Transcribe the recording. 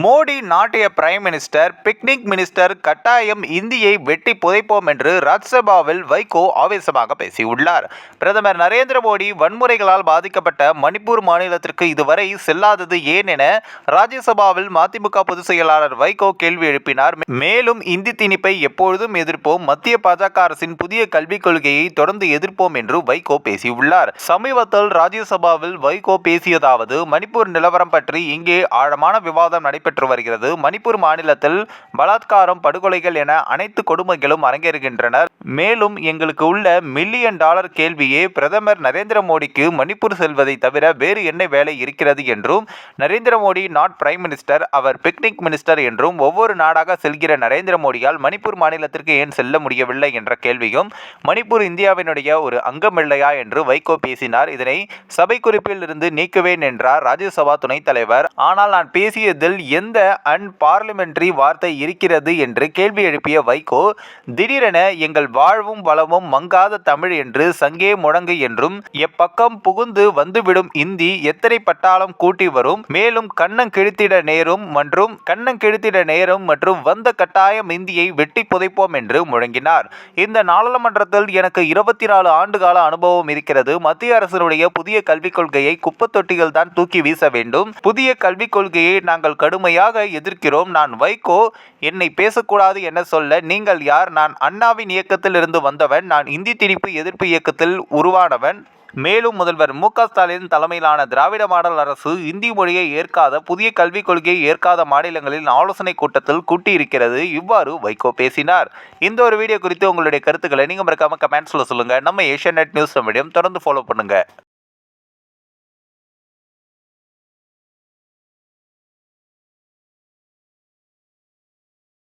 மோடி நாட்டிய prime minister picnic minister கட்டாயம் இந்தியை வெட்டி புதைப்போம் என்று ராஜ்யசபாவில் வைகோ ஆவேசமாக பேசியுள்ளார். பிரதமர் நரேந்திர மோடி வன்முறைகளால் பாதிக்கப்பட்ட மணிப்பூர் மாநிலத்திற்கு இதுவரை செல்லாதது ஏன் என ராஜ்யசபாவில் மதிமுக பொதுச் செயலாளர் வைகோ கேள்வி எழுப்பினார். மேலும் இந்தி திணிப்பை எப்பொழுதும் எதிர்ப்போம். மத்திய பாஜக அரசின் புதிய கல்விக் கொள்கையை தொடர்ந்து எதிர்ப்போம் என்று வைகோ பேசியுள்ளார். சமீபத்தில் ராஜ்யசபாவில் வைகோ பேசியதாவது மணிப்பூர் நிலவரம் பற்றி இங்கே ஆழமான விவாதம் நடைபெற்று வருகிறது. மணிப்பூர் மாநிலத்தில் பலாத்காரம் படுகொலைகள் என அனைத்து கொடுமைகளும் அரங்கேறுகின்றன மேலும் எங்களுக்கு உள்ள மில்லியன் டாலர் கேள்வியே பிரதமர் நரேந்திர மோடிக்கு மணிப்பூர் செல்வதை தவிர வேறு என்ன வேலை இருக்கிறது என்றும் Narendra Modi not prime minister our picnic minister என்றும் ஒவ்வொரு நாடாக செல்கிற நரேந்திர மோடியால் மணிப்பூர் மாநிலத்திற்கு ஏன் செல்ல முடியவில்லை என்ற கேள்வியும் மணிப்பூர் இந்தியாவினுடைய ஒரு அங்கமில்லையா என்று வைகோ பேசினார். இதனை சபை குறிப்பில் இருந்து நீக்குவேன் என்றார் ராஜ்யசபா துணைத் தலைவர். ஆனால் நான் பேசியதில் எந்த அன்பார்லிமெண்டரி வார்த்தை இருக்கிறது என்று கேள்வி எழுப்பிய வைகோ திடீரென எங்கள் வாழ்வும் வளமும் மங்காத தமிழ் என்று சங்கே முழங்கு என்றும் எப்பக்கம் புகுந்து வந்துவிடும் இந்தி எத்தனை பட்டாளம் கூட்டி வரும் மேலும் கண்ணம் கிழித்திட நேரும் மற்றும் கண்ணம் கிழித்திட நேரும் மற்றும் வந்த கட்டாயம் இந்தியை வெட்டி புதைப்போம் என்று முழங்கினார். இந்த நாடாளுமன்றத்தில் எனக்கு இருபத்தி நாலு ஆண்டுகால அனுபவம் இருக்கிறது. மத்திய அரசினுடைய புதிய கல்விக் கொள்கையை குப்பத்தொட்டிகள் தான் தூக்கி வீச வேண்டும். புதிய கல்விக் கொள்கையை நாங்கள் கடுமையாக எதிர்க்கிறோம். நான் வைகோ என்னை பேசக்கூடாது என சொல்ல நீங்கள் யார்? நான் அண்ணாவின் இயக்கத்தில் இருந்து வந்தவன் நான் இந்தி திணிப்பு எதிர்ப்பு இயக்கத்தில் உருவானவன். மேலும் முதல்வர் மு க ஸ்டாலின் தலைமையிலான திராவிட மாடல் அரசு இந்தி மொழியை ஏற்காத புதிய கல்விக் கொள்கையை ஏற்காத மாநிலங்களில் ஆலோசனை கூட்டத்தில் கூட்டியிருக்கிறது. இவ்வாறு வைகோ பேசினார். இந்த ஒரு வீடியோ குறித்து உங்களுடைய கருத்துக்களை நீங்கள் மறக்காம கமெண்ட்ஸில் சொல்லுங்கள் நம்ம ஏஷியா நெட் நியூஸ் மீடியம் தொடர்ந்து ஃபாலோ பண்ணுங்கள்